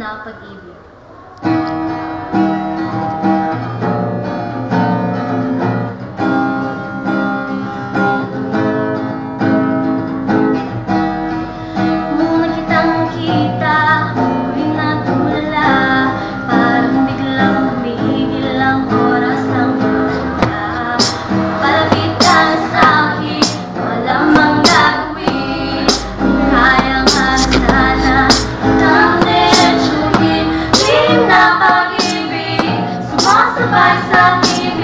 na pag-ibig. something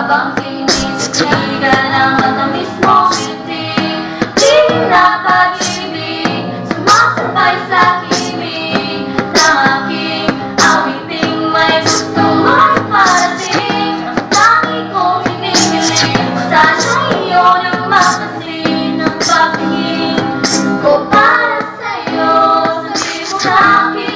Habang tinitay ka ng matamis mong ngiti Di na Sumasabay sa kimig Ng aking awiting May gustong magparating Ang dami kong hinihiling Sana iyo nang makasin Ang para sa'yo Sabi mo sa'kin